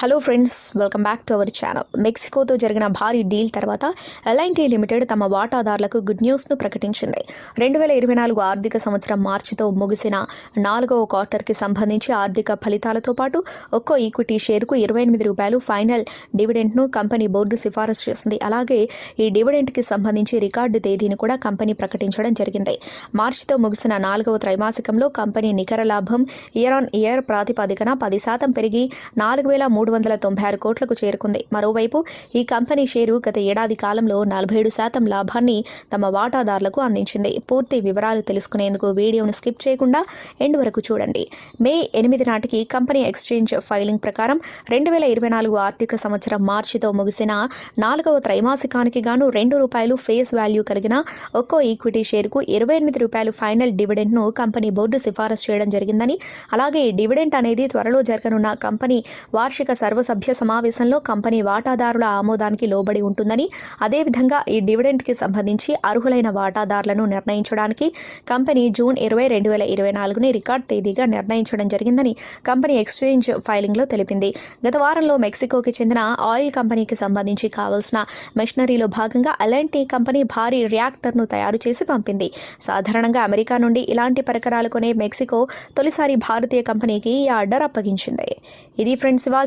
Hello friends welcome back to our channel మెక్సికోతో జరిగిన భారీ deal తర్వాత ఎల్ఐన్టీ లిమిటెడ్ తమ వాటాదారులకు గుడ్ న్యూస్ను ప్రకటించింది. రెండు వేల ఇరవై నాలుగు ఆర్థిక సంవత్సరం మార్చితో ముగిసిన నాలుగవ క్వార్టర్కి సంబంధించి ఆర్థిక ఫలితాలతో పాటు ఒక్కో ఈక్విటీ షేరుకు ఇరవై ఎనిమిది రూపాయలు ఫైనల్ డివిడెంట్ను కంపెనీ బోర్డు సిఫారసు చేసింది. అలాగే ఈ డివిడెంట్కి సంబంధించి రికార్డు తేదీని కూడా కంపెనీ ప్రకటించడం జరిగింది. మార్చితో ముగిసిన నాలుగవ త్రైమాసికంలో కంపెనీ నికర లాభం ఇయర్ ఆన్ ఇయర్ ప్రాతిపదికన పది శాతం పెరిగి నాలుగు వేల మూడు వందల తొంభై ఆరు కోట్లకు చేరుకుంది. మరోవైపు ఈ కంపెనీ షేరు గత ఏడాది కాలంలో నలభై ఏడు శాతం లాభాన్ని తమ వాటాదారులకు అందించింది. పూర్తి వివరాలు తెలుసుకునేందుకు వీడియోను స్కిప్ చేయకుండా ఎండ్ వరకు చూడండి. మే ఎనిమిది నాటికి కంపెనీ ఎక్స్చేంజ్ ఫైలింగ్ ప్రకారం రెండు వేల ఇరవై నాలుగు ఆర్థిక సంవత్సరం మార్చితో ముగిసిన నాలుగవ త్రైమాసికానికి గాను రెండు రూపాయలు ఫేస్ వాల్యూ కలిగిన ఒక్కో ఈక్విటీ షేరుకు ఇరవై ఎనిమిది రూపాయలు ఫైనల్ డివిడెంట్ను కంపెనీ బోర్డు సిఫారసు చేయడం జరిగిందని అలాగే ఈ డివిడెంట్ అనేది త్వరలో జరగనున్న కంపెనీ వార్షిక సర్వసభ్య సమావేశంలో కంపెనీ వాటాదారుల ఆమోదానికి లోబడి ఉంటుందని అదేవిధంగా ఈ డివిడెంట్కి సంబంధించి అర్హులైన వాటాదారులను నిర్ణయించడానికి కంపెనీ జూన్ ఇరవై రెండు వేల ఇరవై నాలుగుని రికార్డ్ తేదీగా నిర్ణయించడం జరిగిందని కంపెనీ ఎక్స్చేంజ్ ఫైలింగ్లో తెలిపింది. గత వారంలో మెక్సికోకి చెందిన ఆయిల్ కంపెనీకి సంబంధించి కావాల్సిన మెషినరీలో భాగంగా అలాంటి కంపెనీ భారీ రియాక్టర్ను తయారు చేసి పంపింది. సాధారణంగా అమెరికా నుండి ఇలాంటి పరికరాలు కొనే మెక్సికో తొలిసారి భారతీయ కంపెనీకి ఈ ఆర్డర్ అప్పగించింది. ఇది ఫ్రెండ్స్ ఇవాళ